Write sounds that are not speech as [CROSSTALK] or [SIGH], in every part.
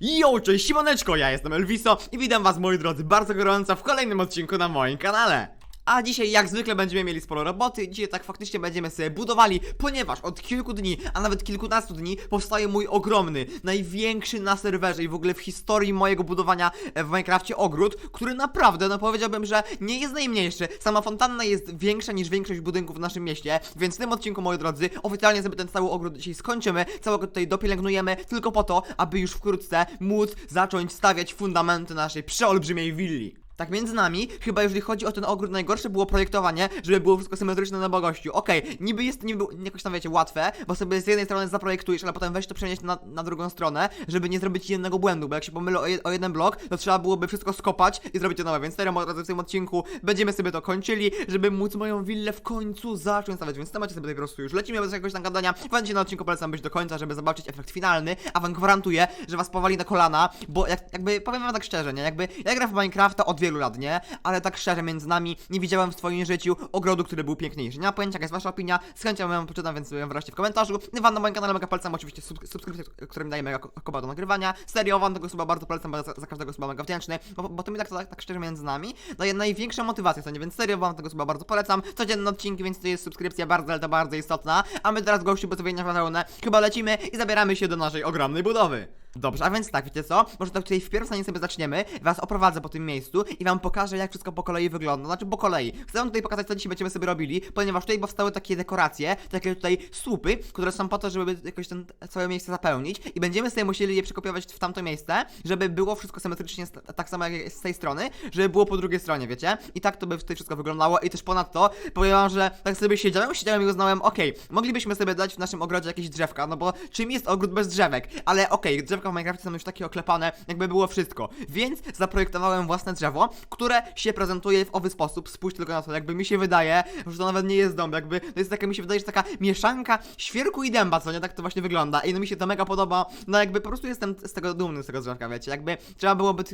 Yo, cześć, Simoneczko, ja jestem Elviso i witam was moi drodzy bardzo gorąco w kolejnym odcinku na moim kanale. A dzisiaj jak zwykle będziemy mieli sporo roboty, dzisiaj tak faktycznie będziemy sobie budowali, ponieważ od kilku dni, a nawet kilkunastu dni powstaje mój ogromny, największy na serwerze i w ogóle w historii mojego budowania e, w Minecrafcie ogród, który naprawdę, no powiedziałbym, że nie jest najmniejszy. Sama fontanna jest większa niż większość budynków w naszym mieście, więc w tym odcinku, moi drodzy, oficjalnie sobie ten cały ogród dzisiaj skończymy, całego tutaj dopielęgnujemy, tylko po to, aby już wkrótce móc zacząć stawiać fundamenty naszej przeolbrzymiej willi. Tak między nami, chyba jeżeli chodzi o ten ogród, najgorsze było projektowanie, żeby było wszystko symetryczne na bogościu. Okej, niby jest niby jakoś tam wiecie łatwe, bo sobie z jednej strony zaprojektujesz, ale potem weź to przenieść na, na drugą stronę, żeby nie zrobić jednego błędu, bo jak się pomylę o, je, o jeden blok, to trzeba byłoby wszystko skopać i zrobić to nowe. Więc drodzy, w tym odcinku będziemy sobie to kończyli, żeby móc moją willę w końcu zacząć stawiać. Więc temacie sobie po prostu już lecimy bez jakiegoś tam gadania. Będzie na odcinku polecam być do końca, żeby zobaczyć efekt finalny, a wam gwarantuję, że was powali na kolana, bo jak, jakby powiem wam tak szczerze, nie? Jakby ja gram w Minecrafta od wielu lat, nie? Ale tak szczerze między nami nie widziałem w swoim życiu ogrodu, który był piękniejszy. Nie mam pojęcia, jaka jest wasza opinia, z chęcią ją poczytam, więc wyraźcie w komentarzu. Wam na moim kanale mega polecam oczywiście sub subskrypcję, która mi daje mega ko- kopa do nagrywania. Serio, wam tego suba bardzo polecam, bo za, za każdego suba mega wdzięczny, bo, bo to mi tak, tak, tak szczerze między nami daje największą motywację, co nie? Więc serio, wam tego suba bardzo polecam. Codzienne odcinki, więc to jest subskrypcja bardzo, ale to bardzo istotna. A my teraz gościu pozdrowienia w pełne. Chyba lecimy i zabieramy się do naszej ogromnej budowy. Dobrze, a więc tak, wiecie co? Może tak tutaj wpierw zanim sobie zaczniemy, was oprowadzę po tym miejscu i wam pokażę jak wszystko po kolei wygląda. Znaczy po kolei. Chcę wam tutaj pokazać co dzisiaj będziemy sobie robili, ponieważ tutaj powstały takie dekoracje, takie tutaj słupy, które są po to, żeby jakoś ten całe miejsce zapełnić i będziemy sobie musieli je przekopiować w tamto miejsce, żeby było wszystko symetrycznie tak samo jak z tej strony, żeby było po drugiej stronie, wiecie? I tak to by tutaj wszystko wyglądało i też ponadto powiem wam, że tak sobie siedziałem, siedziałem i uznałem, okej, moglibyśmy sobie dać w naszym ogrodzie jakieś drzewka, no bo czym jest ogród bez drzewek? Ale okej, drzewka w Minecrafcie są już takie oklepane, jakby było wszystko. Więc zaprojektowałem własne drzewo, które się prezentuje w owy sposób. Spójrz tylko na to, jakby mi się wydaje, że to nawet nie jest dom, jakby to jest taka, mi się wydaje, że taka mieszanka świerku i dęba, co nie? Tak to właśnie wygląda. I no mi się to mega podoba. No jakby po prostu jestem z tego dumny, z tego drzewka, wiecie? Jakby trzeba byłoby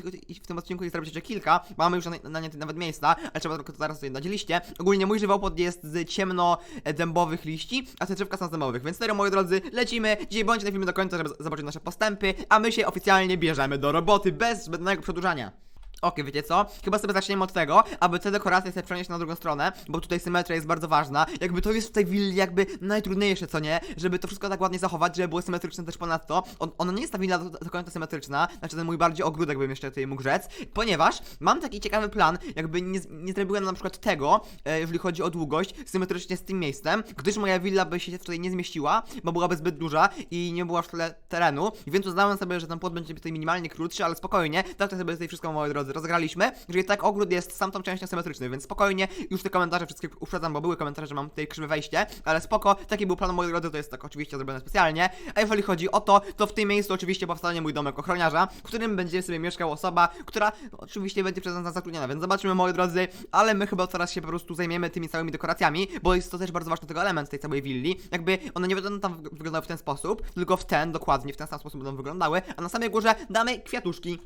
w tym odcinku ich zrobić jeszcze kilka, mamy już na, na nie nawet miejsca, ale trzeba tylko to zaraz sobie dać liście. Ogólnie mój żywopłot jest z ciemno-dębowych liści, a te drzewka są z dębowych, więc serio, moi drodzy, lecimy. Dzisiaj bądźcie na filmie do końca, żeby zobaczyć nasze postępy, a my się oficjalnie bierzemy do roboty bez zbędnego przedłużania. Okej, wiecie co? Chyba sobie zaczniemy od tego, aby te dekoracje sobie przenieść na drugą stronę, bo tutaj symetria jest bardzo ważna. Jakby to jest w tej willi jakby najtrudniejsze, co nie? Żeby to wszystko tak ładnie zachować, żeby było symetryczne też ponadto. On, ona nie jest ta willa do, do końca symetryczna, znaczy ten mój bardziej ogródek bym jeszcze tutaj mógł rzec, ponieważ mam taki ciekawy plan, jakby nie, nie zrobiłem na przykład tego, e, jeżeli chodzi o długość, symetrycznie z tym miejscem, gdyż moja willa by się tutaj nie zmieściła, bo byłaby zbyt duża i nie była w tyle terenu, więc uznałem sobie, że ten płot będzie tutaj minimalnie krótszy, ale spokojnie, tak to sobie tutaj wszystko, moi drodzy, rozgraliśmy, że i tak ogród jest sam tą częścią symetryczny, więc spokojnie, już te komentarze wszystkie uprzedzam, bo były komentarze, że mam tutaj krzywe wejście, ale spoko, taki był plan, moi drodzy, to jest tak oczywiście zrobione specjalnie, a jeżeli chodzi o to, to w tym miejscu oczywiście powstanie mój domek ochroniarza, w którym będzie sobie mieszkała osoba, która no, oczywiście będzie przez nas zatrudniona, więc zobaczymy, moi drodzy, ale my chyba teraz się po prostu zajmiemy tymi całymi dekoracjami, bo jest to też bardzo ważny tego element tej całej willi, jakby one nie będą tam wyg- wyglądały w ten sposób, tylko w ten, dokładnie, w ten sam sposób będą wyglądały, a na samej górze damy kwiatuszki.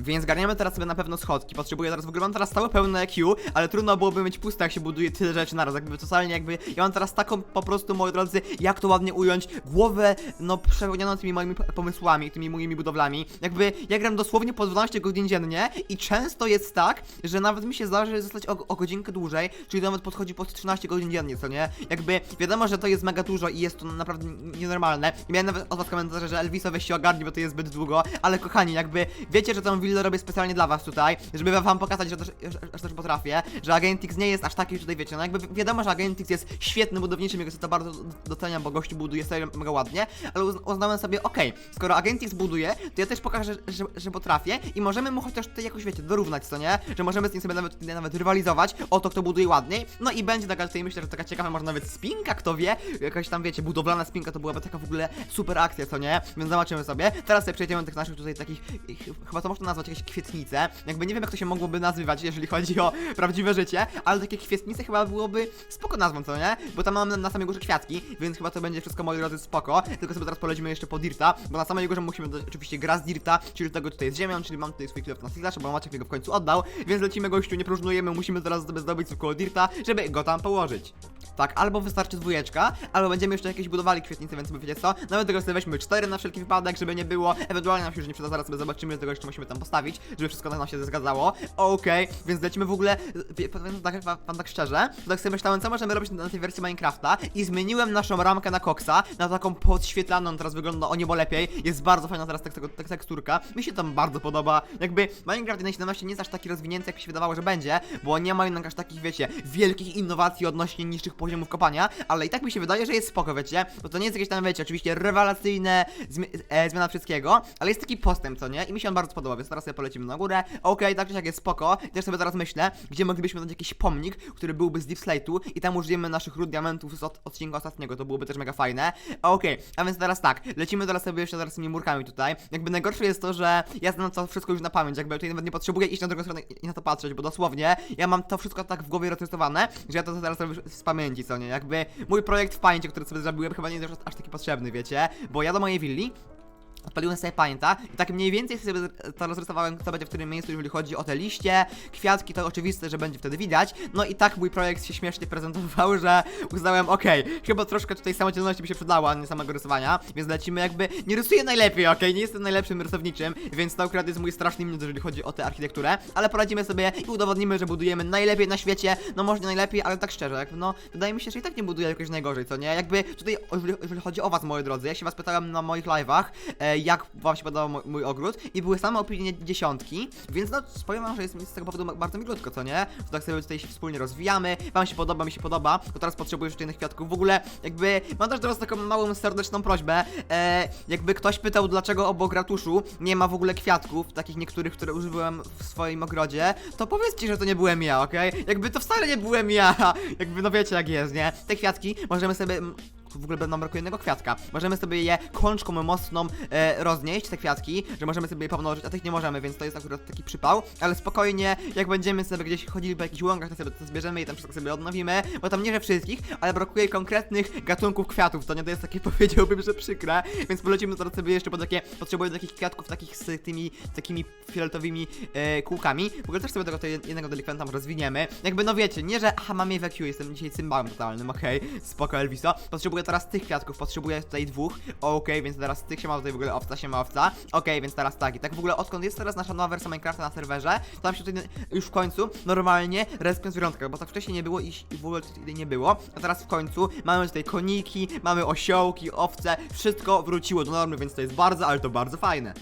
Więc garniemy teraz sobie na pewno schodki. Potrzebuję teraz, w ogóle mam teraz całe pełne EQ, ale trudno byłoby mieć puste, jak się buduje tyle rzeczy naraz. Jakby totalnie jakby. Ja mam teraz taką po prostu, moi drodzy, jak to ładnie ująć, głowę, no, przepełnioną tymi moimi pomysłami, tymi moimi budowlami. Jakby ja gram dosłownie po 12 godzin dziennie i często jest tak, że nawet mi się zdarzy zostać o, o godzinkę dłużej, czyli nawet podchodzi pod 13 godzin dziennie, co nie? Jakby wiadomo, że to jest mega dużo i jest to naprawdę nienormalne. Miałem nawet od was komentarze, że Elviso weź się ogarnij, bo to jest zbyt długo, ale kochani, jakby wiecie, że tą willę robię specjalnie dla was tutaj, żeby wam pokazać, że też, że, też potrafię, że Agentix nie jest aż taki, że tutaj wiecie, no jakby wi- wiadomo, że Agentix jest świetnym budowniczym, jego to bardzo doceniam, bo gościu buduje serio mega ładnie, ale uzn- uznałem sobie, okej, skoro Agentix buduje, to ja też pokażę, że, że, potrafię i możemy mu chociaż tutaj jakoś, wiecie, dorównać, co nie? Że możemy z nim sobie nawet, nawet rywalizować o to, kto buduje ładniej, no i będzie taka tutaj, myślę, że taka ciekawa, może nawet spinka, kto wie, jakaś tam, wiecie, budowlana spinka, to byłaby taka w ogóle super akcja, co nie? Więc zobaczymy sobie. Teraz sobie przejdziemy do tych naszych tutaj takich, ch- chyba to można nazwać jakieś kwietnice. Jakby nie wiem, jak to się mogłoby nazywać, jeżeli chodzi o prawdziwe życie, ale takie kwietnice chyba byłoby spoko nazwą, co nie? Bo tam mam na, samej górze kwiatki, więc chyba to będzie wszystko, moi drodzy, spoko. Tylko sobie teraz polecimy jeszcze po Dirta, bo na samej górze musimy oczywiście gra z Dirta, czyli tego tutaj z ziemią, czyli mam tutaj swój klep na Siglasza, bo Maciek mi go w końcu oddał, więc lecimy gościu, nie próżnujemy, musimy teraz sobie zdobyć koło Dirta, żeby go tam położyć. Tak, albo wystarczy dwójeczka, albo będziemy jeszcze jakieś budowali kwietnice, więc wiecie co? Nawet tego sobie weźmy cztery na wszelki wypadek, żeby nie było. Ewentualnie nam się już nie przyda, zaraz sobie zobaczymy, tego jeszcze musimy tam postawić, żeby wszystko nam się zgadzało. Okej, więc lecimy w ogóle, wie- powiem tak, wam tak szczerze, tak sobie myślałem, co możemy robić na tej wersji Minecrafta i zmieniłem naszą ramkę na koksa, na taką podświetlaną, teraz wygląda o niebo lepiej, jest bardzo fajna teraz tek teksturka, mi się tam bardzo podoba, jakby Minecraft 1.17 nie jest aż taki rozwinięty, jak się wydawało, że będzie, bo nie ma jednak aż takich, wiecie, wielkich innowacji odnośnie niższych poziomów kopania, ale i tak mi się wydaje, że jest spoko, wiecie, bo to nie jest jakieś tam, wiecie, oczywiście rewelacyjne zmi e, zmiana wszystkiego, ale jest taki postęp, co nie, i mi się on bardzo podoba, więc teraz sobie polecimy na górę, okej, tak czy siak jest spoko, I też sobie teraz myślę, gdzie moglibyśmy dać jakiś pomnik, który byłby z Deep Slate'u i tam użyjemy naszych ród diamentów z od odcinka ostatniego, to byłoby też mega fajne, okej, a więc teraz tak, lecimy teraz sobie jeszcze teraz z tymi murkami tutaj, jakby najgorsze jest to, że ja znam to wszystko już na pamięć, jakby tutaj nawet nie potrzebuję iść na drugą stronę i na to patrzeć, bo dosłownie ja mam to wszystko tak w głowie rozrysowane, że ja to teraz robię z pamięci, co nie, jakby mój projekt w pamięci, który sobie zrobiłem, chyba nie jest aż taki potrzebny, wiecie, bo ja do mojej willi Odpaliłem sobie pamięta i tak mniej więcej sobie to rozrysowałem, co będzie w którym miejscu, jeżeli chodzi o te liście, kwiatki, to oczywiste, że będzie wtedy widać. No i tak mój projekt się śmiesznie prezentował, że uznałem, okej, chyba troszkę tutaj samodzielności mi się przydała, a nie samego rysowania, więc lecimy jakby, nie rysuję najlepiej, okej, nie jestem najlepszym rysowniczym, więc to akurat jest mój straszny minus, jeżeli chodzi o tę architekturę, ale poradzimy sobie i udowodnimy, że budujemy najlepiej na świecie, no może nie najlepiej, ale tak szczerze, jakby, no, wydaje mi się, że i tak nie buduję jakoś najgorzej, co nie? Jakby tutaj, jeżeli chodzi o was, moi drodzy, ja się was pytałem na moich live'ach, e, jak się podobał mój, mój ogród i były same opinie dziesiątki, więc no powiem wam, że jest mi z tego powodu bardzo milutko, co nie? To tak sobie tutaj się wspólnie rozwijamy, wam się podoba, mi się podoba, to teraz potrzebuję jeszcze innych kwiatków. W ogóle jakby mam też teraz taką małą serdeczną prośbę, e, jakby ktoś pytał, dlaczego obok ratuszu nie ma w ogóle kwiatków, takich niektórych, które używałem w swoim ogrodzie, to powiedzcie, że to nie byłem ja, okej? Jakby to wcale nie byłem ja, [LAUGHS] jakby no wiecie jak jest, nie? Te kwiatki możemy sobie w ogóle nam brakuje jednego kwiatka. Możemy sobie je kączką mocną e, roznieść, te kwiatki, że możemy sobie je pomnożyć, a tych nie możemy, więc to jest akurat taki przypał. Ale spokojnie, jak będziemy sobie gdzieś chodzili po jakichś łąkach, to sobie to zbierzemy i tam wszystko sobie odnowimy, bo tam nie że wszystkich, ale brakuje konkretnych gatunków kwiatów, to nie to jest takie [LAUGHS] powiedziałbym, że przykre, więc polecimy teraz sobie jeszcze po takie, potrzebuję takich kwiatków takich z tymi takimi fioletowymi e, kółkami. W ogóle też sobie tego jednego delikwenta rozwiniemy. Jakby no wiecie, nie że aha mam je w EQ, jestem dzisiaj cymbałem totalnym, okej, spoko Elviso. Potrzebuję teraz tych kwiatków, potrzebuję tutaj dwóch, okej, więc teraz tych się ma tutaj w ogóle owca, się ma owca, okej, więc teraz tak i tak w ogóle odkąd jest teraz nasza nowa wersja Minecrafta na serwerze, to tam się tutaj już w końcu normalnie respią zwierzątka, bo tak wcześniej nie było i w ogóle tutaj nie było, a teraz w końcu mamy tutaj koniki, mamy osiołki, owce, wszystko wróciło do normy, więc to jest bardzo, ale to bardzo fajne.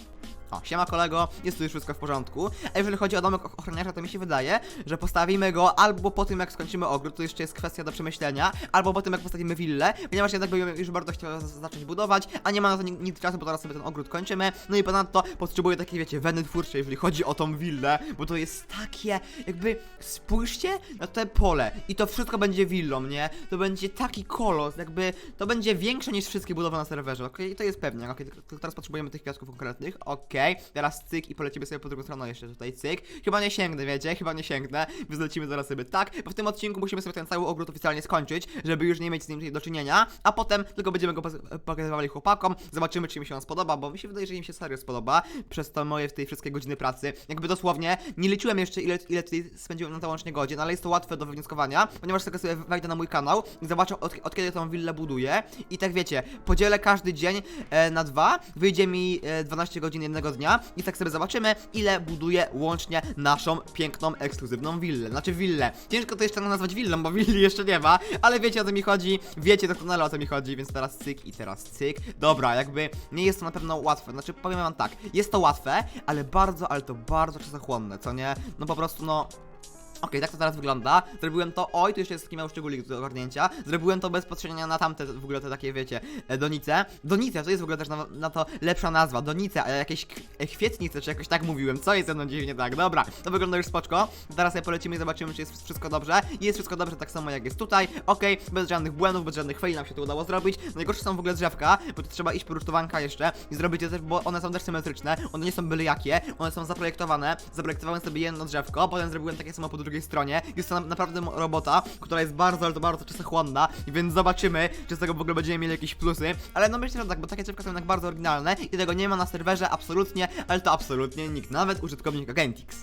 O, siema kolego, jest tu już wszystko w porządku. A jeżeli chodzi o domek och- ochroniarza, to mi się wydaje, że postawimy go albo po tym, jak skończymy ogród, to jeszcze jest kwestia do przemyślenia, albo po tym, jak postawimy willę, ponieważ jednak bym już bardzo chciał zacząć budować, a nie ma na to ni- nic czasu, bo teraz sobie ten ogród kończymy. No i ponadto potrzebuję takie, wiecie, weny twórcze, jeżeli chodzi o tą willę, bo to jest takie, jakby, spójrzcie na te pole i to wszystko będzie willą, nie? To będzie taki kolos, jakby, to będzie większe niż wszystkie budowy na serwerze, okej? To jest pewnie, okej? Tylko teraz potrzebujemy tych kwiatków konkretnych, okej? Teraz cyk i polecimy sobie po drugą stronę jeszcze tutaj cyk. Chyba nie sięgnę, wiecie? Chyba nie sięgnę, więc lecimy zaraz sobie tak, bo w tym odcinku musimy sobie ten cały ogród oficjalnie skończyć, żeby już nie mieć z nim do czynienia, a potem tylko będziemy go poz- pokazywali chłopakom, zobaczymy czy im się on spodoba, bo mi się wydaje, że im się serio spodoba, przez to moje w tej wszystkie godziny pracy, jakby dosłownie, nie liczyłem jeszcze ile, ile tutaj spędziłem na to łącznie godzin, ale jest to łatwe do wywnioskowania, ponieważ tylko sobie wejdę na mój kanał i zobaczę od, od kiedy tą willę buduję. I tak wiecie, podzielę każdy dzień e, na dwa, wyjdzie mi e, 12 godzin jednego dnia i tak sobie zobaczymy, ile buduję łącznie naszą piękną, ekskluzywną willę. Znaczy willę. Ciężko to jeszcze nazwać willą, bo willi jeszcze nie ma, ale wiecie o co mi chodzi, wiecie doskonale o co mi chodzi, więc teraz cyk i teraz cyk. Dobra, jakby nie jest to na pewno łatwe, znaczy powiem wam tak, jest to łatwe, ale bardzo, ale to bardzo czasochłonne, co nie? No po prostu no Okej, tak to teraz wygląda. Zrobiłem to, oj, tu jeszcze jest taki mały szczególik do ogarnięcia. Zrobiłem to bez patrzenia na tamte, w ogóle te takie, wiecie, e, donice. Donice, to jest w ogóle też na, na to lepsza nazwa, donice, a jakieś e, kwietnice, czy jakoś tak mówiłem, co jest ze mną dziwnie tak, dobra. To wygląda już spoczko. Teraz sobie polecimy i zobaczymy, czy jest wszystko dobrze. Jest wszystko dobrze, tak samo jak jest tutaj. Okej, bez żadnych błędów, bez żadnych faili nam się to udało zrobić. Najgorsze są w ogóle drzewka, bo to trzeba iść po rusztowanka jeszcze i zrobić je też, bo one są też symetryczne. One nie są byle jakie, one są zaprojektowane. Zaprojektowałem sobie jedno drzewko, potem zrobiłem takie samo po drugiej stronie. Jest to na, naprawdę robota, która jest bardzo, ale to bardzo czasochłonna, więc zobaczymy, czy z tego w ogóle będziemy mieli jakieś plusy. Ale no myślę, że tak, bo takie drzewka są jednak bardzo oryginalne i tego nie ma na serwerze absolutnie, ale to absolutnie nikt, nawet użytkownik Agentix.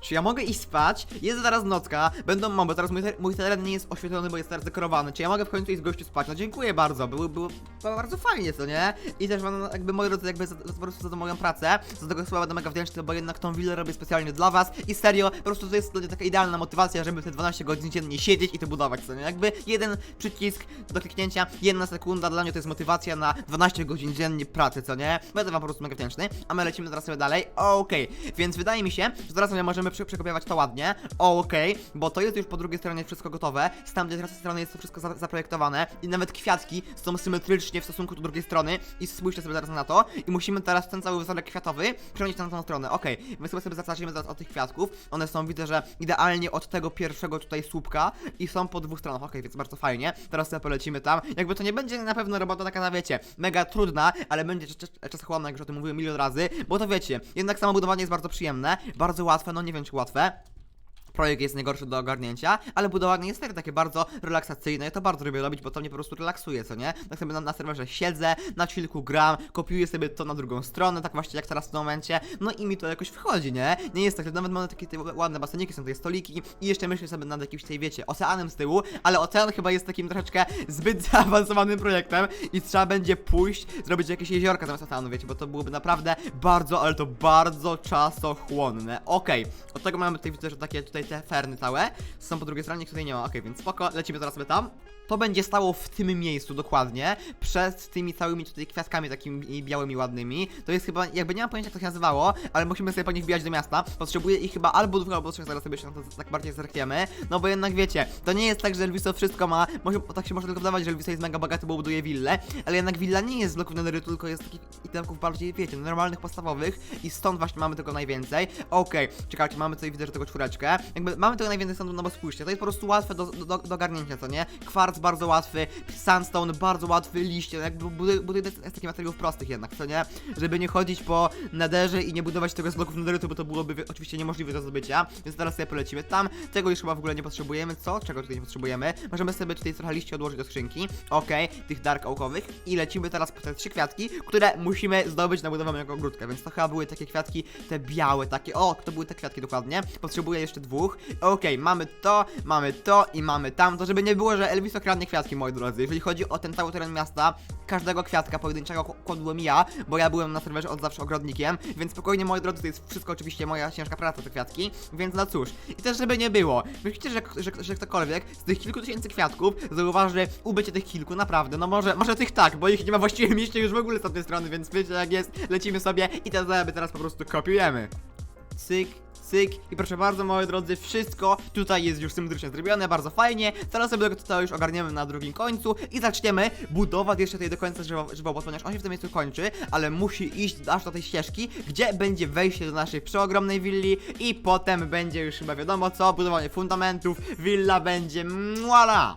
Czy ja mogę iść spać? Jest zaraz nocka, będą moby, teraz mój, mój teren nie jest oświetlony, bo jest teraz dekorowany. Czy ja mogę w końcu iść z gościu spać? No dziękuję bardzo, było, było bardzo fajnie, co nie? I też wam jakby moi drodzy, jakby za, po prostu za tą moją pracę, za tego słowa będę mega wdzięczny, bo jednak tą willę robię specjalnie dla was i serio, po prostu to jest dla mnie taka idealna motywacja, żeby te 12 godzin dziennie siedzieć i to budować, co nie? Jakby jeden przycisk do kliknięcia, jedna sekunda, dla mnie to jest motywacja na 12 godzin dziennie pracy, co nie? Będę wam po prostu mega wdzięczny, a my lecimy teraz sobie dalej, okej, więc wydaje mi się, że zaraz sobie możemy przy, przekopiować to ładnie, okej, bo to jest już po drugiej stronie wszystko gotowe, z tamtej teraz strony jest to wszystko za, zaprojektowane i nawet kwiatki są symetrycznie w stosunku do drugiej strony i spójrzcie sobie zaraz na to i musimy teraz ten cały wzorek kwiatowy przenieść na tą stronę, okej, my sobie sobie zaczniemy zaraz od tych kwiatków, one są widzę, że idealnie od tego pierwszego tutaj słupka i są po dwóch stronach, okej, więc bardzo fajnie, teraz sobie polecimy tam, jakby to nie będzie na pewno robota taka, na wiecie, mega trudna, ale będzie cz- cz- czasochłonna, jak już o tym mówiłem milion razy, bo to wiecie, jednak samo budowanie jest bardzo przyjemne, bardzo łatwe, no nie wiem czy łatwe, Projekt jest najgorszy do ogarnięcia, ale budowanie jest takie bardzo relaksacyjne. Ja to bardzo lubię robić, bo to mnie po prostu relaksuje, co nie? Tak sobie na, na serwerze siedzę, na chwilku gram, kopiuję sobie to na drugą stronę, tak właśnie jak teraz w tym momencie. No i mi to jakoś wchodzi, nie? Nie jest tak, że nawet mamy takie te ładne baseniki, są tutaj stoliki i jeszcze myślę sobie nad jakimś tej, wiecie, oceanem z tyłu, ale ocean chyba jest takim troszeczkę zbyt [LAUGHS] zaawansowanym projektem i trzeba będzie pójść, zrobić jakieś jeziorka zamiast oceanu, wiecie, bo to byłoby naprawdę bardzo, ale to bardzo czasochłonne. Okej, od tego mamy tutaj, widzę, że takie tutaj te ferny całe są po drugiej stronie, tutaj nie ma, okej, więc spoko, lecimy zaraz sobie tam. To będzie stało w tym miejscu dokładnie, przed tymi całymi tutaj kwiatkami takimi białymi ładnymi. To jest chyba, jakby nie mam pojęcia jak to się nazywało, ale musimy sobie po nich wbijać do miasta. Potrzebuję ich chyba albo dwóch, albo trzech, zaraz sobie się na to tak bardziej zerkniemy. No bo jednak wiecie, to nie jest tak, że Elviso wszystko ma, może, tak się może tylko wydawać, że Elviso jest mega bogaty, bo buduje willę, ale jednak willa nie jest z bloków netherytu, tylko jest takich itemków bardziej, wiecie, normalnych, podstawowych i stąd właśnie mamy tego najwięcej. Okej, czekajcie, mamy tutaj, widzę, że tego czwóreczkę. Jakby mamy tego najwięcej stąd, no bo spójrzcie, to jest po prostu łatwe do, do, do ogarnięcia, co nie? Kwarc bardzo łatwy, sandstone bardzo łatwy, liście, no jakby buduję z takich materiałów prostych jednak, co nie? Żeby nie chodzić po nederze i nie budować tego z bloków nederytu, bo to byłoby wi- oczywiście niemożliwe do zdobycia, więc teraz sobie polecimy tam. Tego już chyba w ogóle nie potrzebujemy, co? Czego tutaj nie potrzebujemy? Możemy sobie tutaj trochę liści odłożyć do skrzynki, okej, tych dark oakowych i lecimy teraz po te trzy kwiatki, które musimy zdobyć na budowę jako ogródka, więc to chyba były takie kwiatki, te białe takie, o, to były te kwiatki dokładnie, potrzebuję jeszcze dwóch, okej, mamy to, mamy to i mamy tamto, żeby nie było, że Elvis okradnie kwiatki, moi drodzy, jeżeli chodzi o ten cały teren miasta, każdego kwiatka pojedynczego kładłem ja, bo ja byłem na serwerze od zawsze ogrodnikiem, więc spokojnie, moi drodzy, to jest wszystko oczywiście moja ciężka praca, te kwiatki, więc no cóż, i też żeby nie było, myślicie, że, że, że ktokolwiek z tych kilku tysięcy kwiatków zauważy ubycie tych kilku, naprawdę, no może, może tych tak, bo ich nie ma właściwie mieście już w ogóle z tamtej strony, więc wiecie jak jest, lecimy sobie i te zabawy teraz po prostu kopiujemy. Cyk, cyk i proszę bardzo moi drodzy, wszystko tutaj jest już symetrycznie zrobione, bardzo fajnie. Teraz sobie to już ogarniemy na drugim końcu i zaczniemy budować jeszcze tutaj do końca żywopłot, ponieważ on się w tym miejscu kończy, ale musi iść aż do tej ścieżki, gdzie będzie wejście do naszej przeogromnej willi i potem będzie już chyba wiadomo co, budowanie fundamentów, willa będzie muala!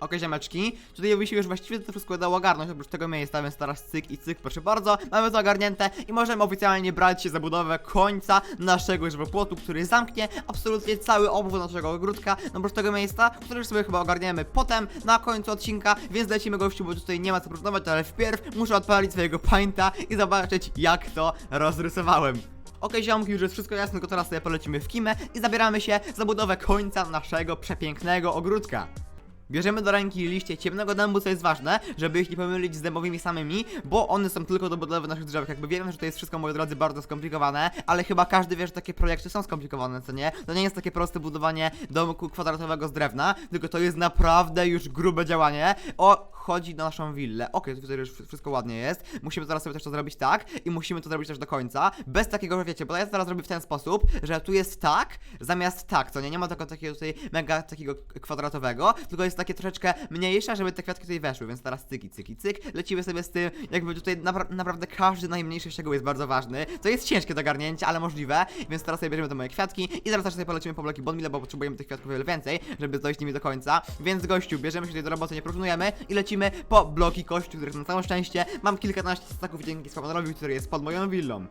Okej, ziomeczki, tutaj mi się już właściwie to wszystko udało ogarnąć, oprócz tego miejsca, więc teraz cyk i cyk, proszę bardzo, mamy to ogarnięte i możemy oficjalnie brać się za budowę końca naszego żywopłotu, który zamknie absolutnie cały obwód naszego ogródka, no oprócz tego miejsca, które już sobie chyba ogarniemy potem, na końcu odcinka, więc lecimy gościu, bo tutaj nie ma co proponować, ale wpierw muszę odpalić swojego painta i zobaczyć, jak to rozrysowałem. Okej, ziomki, już jest wszystko jasne, tylko teraz sobie polecimy w kimę i zabieramy się za budowę końca naszego przepięknego ogródka. Bierzemy do ręki liście ciemnego dębu, co jest ważne, żeby ich nie pomylić z dębowymi samymi, bo one są tylko do budowy naszych drzewek. Jakby wiem, że to jest wszystko, moi drodzy, bardzo skomplikowane, ale chyba każdy wie, że takie projekty są skomplikowane, co nie? To nie jest takie proste budowanie domku kwadratowego z drewna, tylko to jest naprawdę już grube działanie. O wchodzi na naszą willę. Okej, tutaj już wszystko ładnie jest. Musimy teraz sobie też to zrobić tak i musimy to zrobić też do końca. Bez takiego, że wiecie, bo ja teraz zrobię w ten sposób, że tu jest tak, zamiast tak, co nie? Nie ma tego takiego tutaj mega takiego kwadratowego, tylko jest takie troszeczkę mniejsze, żeby te kwiatki tutaj weszły, więc teraz cyki, cyki, cyk. Lecimy sobie z tym, jakby tutaj napra naprawdę każdy najmniejszy szczegół jest bardzo ważny. To jest ciężkie do garnięcia, ale możliwe, więc teraz sobie bierzemy te moje kwiatki i zaraz też sobie polecimy po bloki Bonmile, bo potrzebujemy tych kwiatków wiele więcej, żeby dojść nimi do końca. Więc gościu, bierzemy się tutaj do roboty, nie próżnujemy i lecimy po bloki kości, których na całe szczęście mam kilkanaście staków dzięki Spawnorowi, który jest pod moją willą.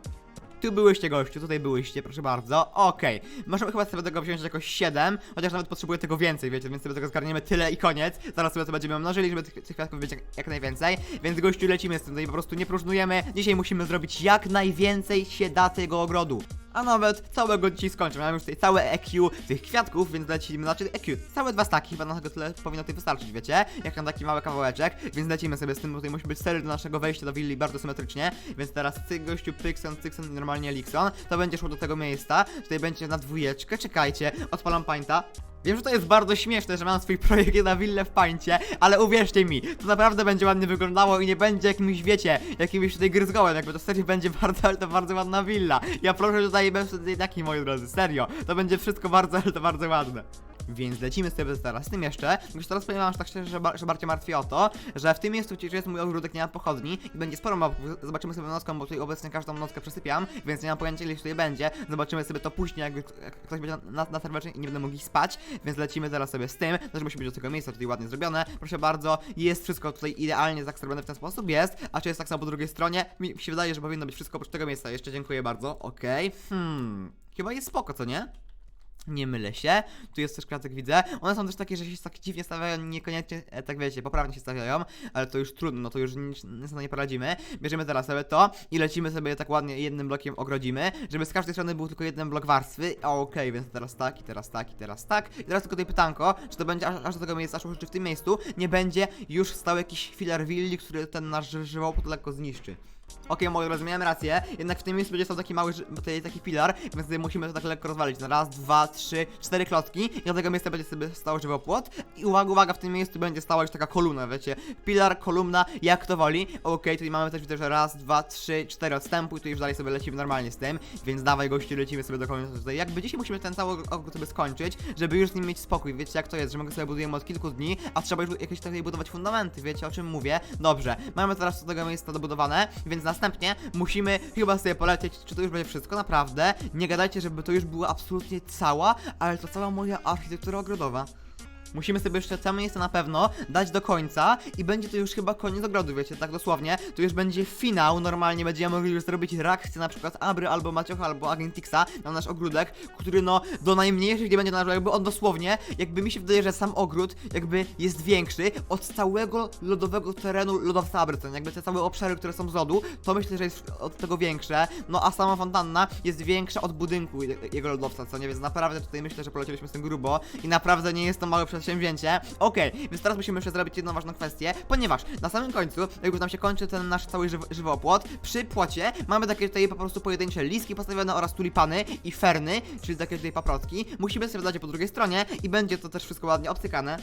Tu byłyście gościu, tutaj byłyście, proszę bardzo. Okej, możemy chyba sobie tego wziąć jakoś 7, chociaż nawet potrzebuję tego więcej, wiecie, więc sobie tego zgarniemy tyle i koniec. Zaraz sobie to będziemy mnożyli, żeby tych, tych kwiatków być jak, jak najwięcej. Więc gościu lecimy z tym tutaj po prostu nie próżnujemy. Dzisiaj musimy zrobić jak najwięcej się da tego ogrodu. A nawet całego dzisiaj skończę. Mamy już tutaj całe EQ tych kwiatków, więc lecimy, znaczy EQ, całe dwa staki, chyba na tego tyle powinno tutaj wystarczyć, wiecie? Jak na taki mały kawałeczek, więc lecimy sobie z tym, tutaj musi być sery do naszego wejścia do willi bardzo symetrycznie, więc teraz cyk gościu, pykson, cykson normalnie likson, to będzie szło do tego miejsca, tutaj będzie na dwójeczkę, czekajcie, odpalam painta, Wiem, że to jest bardzo śmieszne, że mam swój projekt na willę w pańcie, ale uwierzcie mi, to naprawdę będzie ładnie wyglądało i nie będzie jakimś, wiecie, jakimś tutaj gryzgołem, jakby to serio będzie [LAUGHS] bardzo, ale to bardzo ładna willa. Ja proszę tutaj bez tutaj taki, moi drodzy, serio, to będzie wszystko bardzo, ale to bardzo ładne. Więc lecimy sobie teraz z tym jeszcze. Już teraz powiem wam że tak szczerze, że, że bardziej martwię o to, że w tym miejscu gdzie jest mój ogródek, nie ma pochodni i będzie sporo mobów. Zobaczymy sobie nocką, bo tutaj obecnie każdą nockę przesypiam, więc nie mam pojęcia ile tutaj będzie. Zobaczymy sobie to później, jakby jak ktoś będzie na, na serwerze i nie będę mógł ich spać, więc lecimy teraz sobie z tym. Też musi być do tego miejsca tutaj ładnie zrobione. Proszę bardzo, jest wszystko tutaj idealnie zakstrowane w ten sposób, jest. A czy jest tak samo po drugiej stronie? Mi się wydaje, że powinno być wszystko oprócz tego miejsca. Jeszcze dziękuję bardzo. Okej. Hmm. Chyba jest spoko, co nie? Nie mylę się. Tu jest też kratek, widzę. One są też takie, że się tak dziwnie stawiają, niekoniecznie, e, tak wiecie, poprawnie się stawiają, ale to już trudno, no to już nic, nic na nie poradzimy. Bierzemy teraz sobie to i lecimy sobie tak ładnie jednym blokiem ogrodzimy, żeby z każdej strony był tylko jeden blok warstwy. Okej, więc teraz tak, i teraz tak, i teraz tak. I teraz tylko tutaj pytanko, czy to będzie aż, aż do tego miejsca, aż czy w tym miejscu nie będzie już stał jakiś filar willi, który ten nasz żywopłot lekko zniszczy. Okej, drodzy, miałem rację, jednak w tym miejscu będzie stał taki mały, tutaj taki filar, więc musimy to tak lekko rozwalić. Na raz, dwa, trzy, cztery klocki i do tego miejsca będzie sobie stał żywopłot. I uwaga, uwaga, w tym miejscu będzie stała już taka kolumna, wiecie, filar, kolumna, jak to woli. Okej, tutaj mamy też widzę, że raz, dwa, trzy, cztery odstępu i tu już dalej sobie lecimy normalnie z tym, więc dawaj gościu, lecimy sobie do końca tutaj. Jakby dzisiaj musimy ten cały ogród sobie skończyć, żeby już z nim mieć spokój, wiecie jak to jest, że my go sobie budujemy od kilku dni, a trzeba już jakieś tutaj budować fundamenty, wiecie o czym mówię? Dobrze, mamy teraz do tego miejsca dobudowane, więc następnie musimy chyba sobie polecieć, czy to już będzie wszystko, naprawdę. Nie gadajcie, żeby to już była absolutnie cała, ale to cała moja architektura ogrodowa. Musimy sobie jeszcze całe miejsce na pewno dać do końca i będzie to już chyba koniec ogrodu, wiecie, tak dosłownie. To już będzie finał, normalnie będziemy mogli już zrobić reakcję na przykład Abry albo Maciocha albo Agentixa na nasz ogródek, który no do najmniejszych nie będzie należał, jakby on dosłownie, jakby mi się wydaje, że sam ogród jakby jest większy od całego lodowego terenu lodowca Abrycen, jakby te całe obszary, które są z lodu, to myślę, że jest od tego większe, no a sama fontanna jest większa od budynku je- jego lodowca, co nie, więc naprawdę tutaj myślę, że polecieliśmy z tym grubo i naprawdę nie jest to małe przedsięwzięcie. Okej, więc teraz musimy jeszcze zrobić jedną ważną kwestię, ponieważ na samym końcu, jak już nam się kończy ten nasz cały żyw żywopłot, przy płocie mamy takie tutaj po prostu pojedyncze liski postawione oraz tulipany i ferny, czyli takie tutaj paprotki. Musimy dać je po drugiej stronie i będzie to też wszystko ładnie obcykane.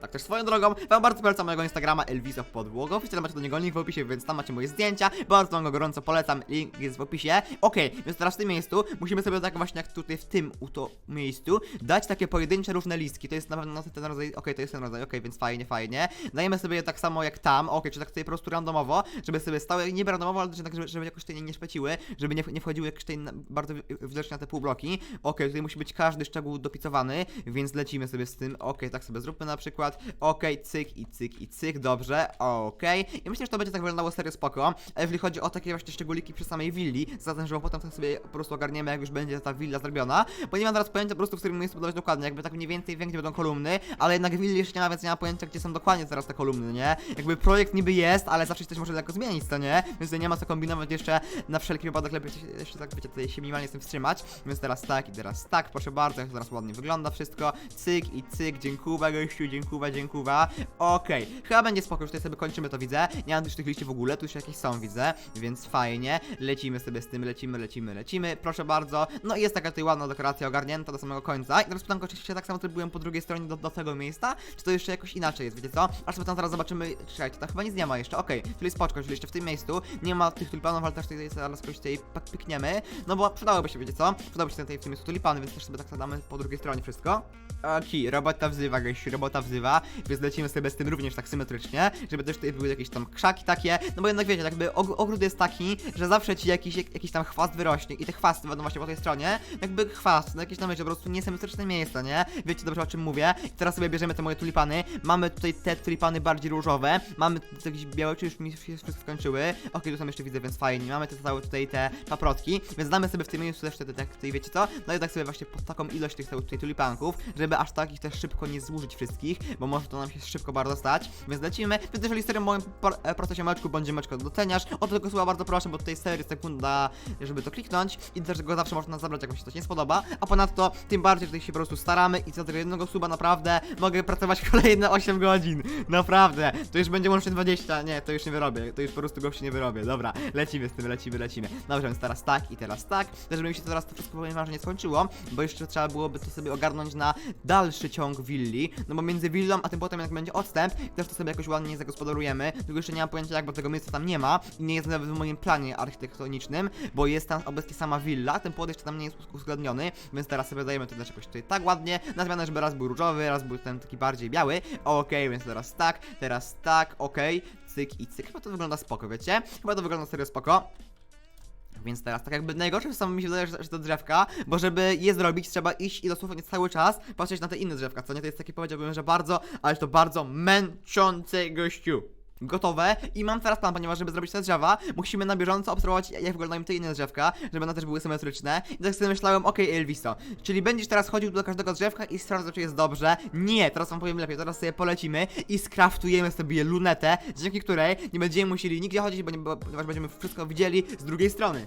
Tak też swoją drogą, wam bardzo polecam mojego Instagrama Elvisa Podłogo. Oficjalnie macie do niego link w opisie, więc tam macie moje zdjęcia. Bardzo wam go gorąco polecam, link jest w opisie. Okej, więc teraz w tym miejscu musimy sobie tak właśnie jak tutaj w tym uto miejscu dać takie pojedyncze różne listki. To jest na pewno ten rodzaj, okej, to jest ten rodzaj, okej, więc fajnie, fajnie. Dajemy sobie je tak samo jak tam, okej, czy tak tutaj po prostu randomowo, żeby sobie stały, nie randomowo, ale tak, żeby, żeby jakoś tutaj nie, nie szpeciły, żeby nie, nie wchodziły jakoś tutaj bardzo widocznie na te półbloki. Okej, tutaj musi być każdy szczegół dopicowany, więc lecimy sobie z tym. Okej, tak sobie zróbmy na przykład. Okej, cyk i cyk i cyk, dobrze, okej. I myślę, że to będzie tak wyglądało serio spoko. A jeżeli chodzi o takie właśnie szczególiki przy samej willi, zatem, że potem to sobie po prostu ogarniemy, jak już będzie ta willa zrobiona, bo nie mam teraz pojęcia po prostu, w którym miejscu budować dokładnie, jakby tak mniej więcej wiem, gdzie będą kolumny, ale jednak willi jeszcze nie ma, więc nie mam pojęcia, gdzie są dokładnie teraz te kolumny, nie? Jakby projekt niby jest, ale zawsze coś może lekko zmienić, to nie? Więc nie ma co kombinować jeszcze, na wszelki wypadek lepiej się, jeszcze tak, wiecie, tutaj się minimalnie z tym wstrzymać, więc teraz tak i teraz tak, proszę bardzo, jak to teraz ładnie wygląda wszystko, cyk i cyk, dziękuję gościu, dziękuję dziękuwa, dziękuwa. Okej, chyba będzie spoko, już tutaj sobie kończymy to, widzę. Nie mam już tych liści w ogóle, tu już jakieś są, widzę, więc fajnie. Lecimy sobie z tym, lecimy, lecimy, lecimy, proszę bardzo. No i jest taka tutaj ładna dekoracja ogarnięta do samego końca. I teraz pytanko, czy się tak samo trybują po drugiej stronie do, do tego miejsca, czy to jeszcze jakoś inaczej jest, wiecie co? Aż sobie tam zaraz zobaczymy, czekajcie, tam chyba nic nie ma jeszcze, okej, czyli spoczko, czyli jeszcze w tym miejscu nie ma tych tulipanów, ale też tutaj zaraz kogoś tutaj pik- pikniemy, no bo przydałoby się, wiecie co? Przydałoby się tutaj w tym miejscu tulipany, więc też sobie tak damy po drugiej stronie wszystko. Okej, robota wzywa, gościu, robota wzywa, więc lecimy sobie z tym również tak symetrycznie, żeby też tutaj były jakieś tam krzaki takie, no bo jednak wiecie, jakby og- ogród jest taki, że zawsze ci jakiś, jak, jakiś tam chwast wyrośnie i te chwasty będą właśnie po tej stronie, jakby chwast, no jakieś tam wiecie, po prostu niesymetryczne miejsca, nie? Wiecie dobrze o czym mówię. I teraz sobie bierzemy te moje tulipany, mamy tutaj te tulipany bardziej różowe, mamy jakieś białe, czy już mi się wszystko skończyły, okej, tu są jeszcze widzę, więc fajnie, mamy te całe tutaj te paprotki, więc damy sobie w tym miejscu też te, te, tutaj wiecie co, no tak sobie właśnie pod taką ilość tych tutaj tulipanków, żeby aż tak ich też szybko nie zużyć wszystkich, bo może to nam się szybko bardzo stać, więc lecimy, więc jeżeli serio moim e, procesie meczku będzie meczko doceniasz, o to tylko słowa bardzo proszę, bo tutaj serio sekunda, żeby to kliknąć i też go zawsze można zabrać, jak mi się coś nie spodoba, a ponadto tym bardziej tutaj się po prostu staramy i za tego jednego suba naprawdę mogę pracować [LAUGHS] kolejne 8 godzin, naprawdę, to już będzie łącznie 20, nie, to już nie wyrobię, to już po prostu gości nie wyrobię, dobra, lecimy z tym, lecimy, lecimy, dobrze, więc teraz tak i teraz tak, też żeby mi się teraz to wszystko powiem że nie skończyło, bo jeszcze trzeba byłoby to sobie ogarnąć na dalszy ciąg willi, no bo między willą, a tym potem jak będzie odstęp, też to sobie jakoś ładnie zagospodarujemy, tylko jeszcze nie mam pojęcia jak, bo tego miejsca tam nie ma i nie jest nawet w moim planie architektonicznym, bo jest tam obecnie sama willa, ten płot jeszcze tam nie jest uzgodniony, więc teraz sobie dajemy to też jakoś tutaj tak ładnie, na zmianę, żeby raz był różowy, raz był ten taki bardziej biały, okej, więc teraz tak, teraz tak, okej, cyk i cyk, chyba to wygląda spoko, wiecie? Chyba to wygląda serio spoko. Więc teraz tak jakby najgorsze samo mi się wydaje, że że to drzewka, bo żeby je zrobić trzeba iść i dosłownie cały czas patrzeć na te inne drzewka, co nie? To jest takie powiedziałbym, że bardzo, ale to bardzo męczące gościu. Gotowe i mam teraz plan, ponieważ żeby zrobić te drzewa, musimy na bieżąco obserwować jak wyglądają te inne drzewka, żeby one też były symetryczne. I tak sobie myślałem, okej Elviso, czyli będziesz teraz chodził do każdego drzewka i sprawdzał czy jest dobrze. Nie, teraz wam powiem lepiej, teraz sobie polecimy i skraftujemy sobie lunetę, dzięki której nie będziemy musieli nigdzie chodzić, ponieważ będziemy wszystko widzieli z drugiej strony.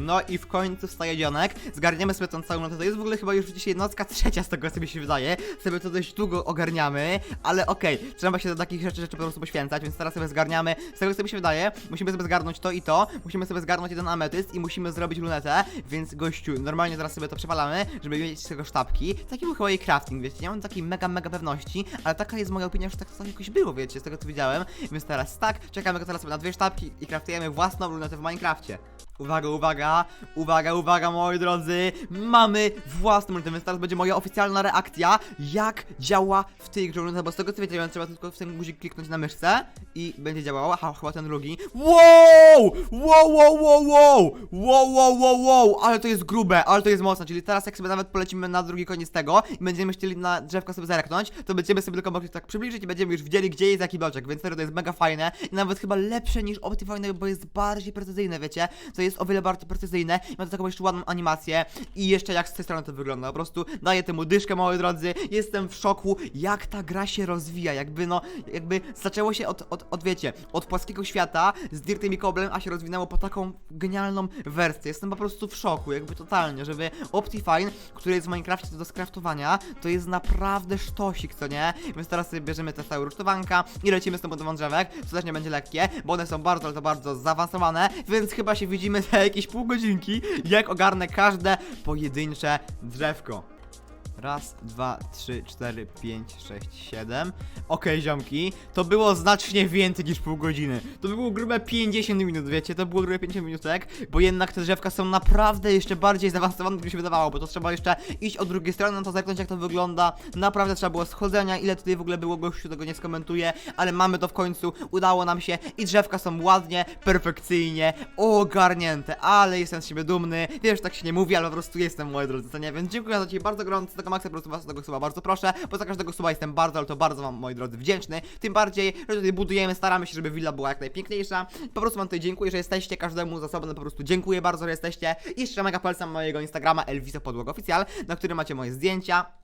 No i w końcu wstaje dzionek. Zgarniamy sobie tą całą notę. To jest w ogóle chyba już dzisiaj nocka trzecia z tego sobie się wydaje. Sobie to dość długo ogarniamy, ale okej, trzeba się do takich rzeczy, rzeczy po prostu poświęcać, więc teraz sobie zgarniamy. Z tego co mi się wydaje, musimy sobie zgarnąć to i to. Musimy sobie zgarnąć jeden ametyst i musimy zrobić lunetę, więc gościu, normalnie zaraz sobie to przewalamy, żeby mieć z tego sztabki. Taki był chyba jej crafting, wiecie, nie mam takiej mega, mega pewności, ale taka jest moja opinia, że tak to jakoś było, wiecie, z tego co widziałem. Więc teraz tak, czekamy go teraz sobie na dwie sztabki i craftujemy własną lunetę w Minecrafcie. Uwaga, uwaga, uwaga, uwaga, moi drodzy, mamy własną lunetę, więc teraz będzie moja oficjalna reakcja, jak działa w tej grze luneta, bo z tego co wiecie, trzeba tylko w ten guzik kliknąć na myszce i będzie działała, ha, chyba ten drugi. Wow! Wow, wow, wow, wow! Wow, wow, wow, wow! Ale to jest grube, ale to jest mocne, czyli teraz jak sobie nawet polecimy na drugi koniec tego i będziemy chcieli na drzewko sobie zerknąć, to będziemy sobie tylko mogli tak przybliżyć i będziemy już widzieli, gdzie jest jaki bloczek, więc serio to jest mega fajne i nawet chyba lepsze niż Optifine, bo jest bardziej precyzyjne, wiecie? To jest o wiele bardziej precyzyjne, ma to taką jeszcze ładną animację. I jeszcze jak z tej strony to wygląda, po prostu daję temu dyszkę, moi drodzy, jestem w szoku, jak ta gra się rozwija, jakby no, jakby zaczęło się od, od, od wiecie, od płaskiego świata z Dirtem i Koblem, a się rozwinęło po taką genialną wersję, jestem po prostu w szoku, jakby totalnie, żeby Optifine, który jest w Minecrafcie do skraftowania, to jest naprawdę sztosik, co nie? Więc teraz sobie bierzemy te całe rusztowanka i lecimy z tym budową drzewek, co też nie będzie lekkie, bo one są bardzo, bardzo zaawansowane, więc chyba się widzimy za jakieś pół godzinki, jak ogarnę każde pojedyncze drzewko. Raz, dwa, trzy, cztery, pięć, sześć, siedem. Okej, ziomki, to było znacznie więcej niż pół godziny. To było grube 50 minut, wiecie, to było grube 50 minutek, bo jednak te drzewka są naprawdę jeszcze bardziej zaawansowane niż mi się wydawało, bo to trzeba jeszcze iść od drugiej strony, no to zerknąć jak to wygląda. Naprawdę trzeba było schodzenia, ile tutaj w ogóle było gościu, tego nie skomentuję, ale mamy to w końcu, udało nam się i drzewka są ładnie, perfekcyjnie ogarnięte, ale jestem z siebie dumny. Wiesz, tak się nie mówi, ale po prostu jestem, moi drodzy, co nie? Więc dziękuję za dzisiaj bardzo gorąco, maksa, po prostu was tego suba bardzo proszę, bo za każdego suba jestem bardzo, ale to bardzo wam, moi drodzy, wdzięczny. Tym bardziej, że tutaj budujemy, staramy się, żeby willa była jak najpiękniejsza. Po prostu wam tutaj dziękuję, że jesteście, każdemu z osobna po prostu dziękuję bardzo, że jesteście. I jeszcze mega polecam mojego Instagrama Elvisa Podłog Oficjal, na którym macie moje zdjęcia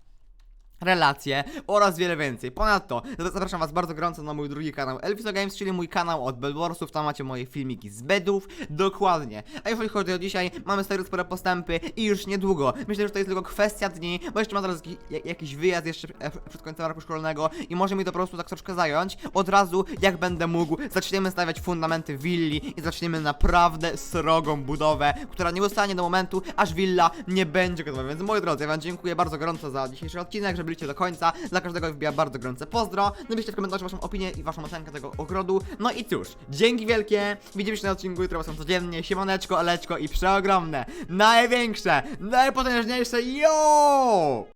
relacje oraz wiele więcej. Ponadto zapraszam was bardzo gorąco na mój drugi kanał Elviso Games, czyli mój kanał od Bedwarsów, tam macie moje filmiki z bedów, dokładnie. A jeżeli chodzi o dzisiaj, mamy serio spore postępy i już niedługo. Myślę, że to jest tylko kwestia dni, bo jeszcze mam zaraz jakiś, jak- jakiś wyjazd jeszcze e, przed końcem roku szkolnego i może mi to po prostu tak troszkę zająć. Od razu, jak będę mógł, zaczniemy stawiać fundamenty willi i zaczniemy naprawdę srogą budowę, która nie ustanie do momentu, aż willa nie będzie gotowa. Więc moi drodzy, ja wam dziękuję bardzo gorąco za dzisiejszy odcinek, że byliście do końca. Dla każdego wbija bardzo gorące pozdro. Napiszcie w komentarzu waszą opinię i waszą ocenkę tego ogrodu. No i cóż, dzięki wielkie. Widzimy się na odcinku jutro są codziennie. Siemaneczko, Aleczko i przeogromne, największe, najpotężniejsze, yo!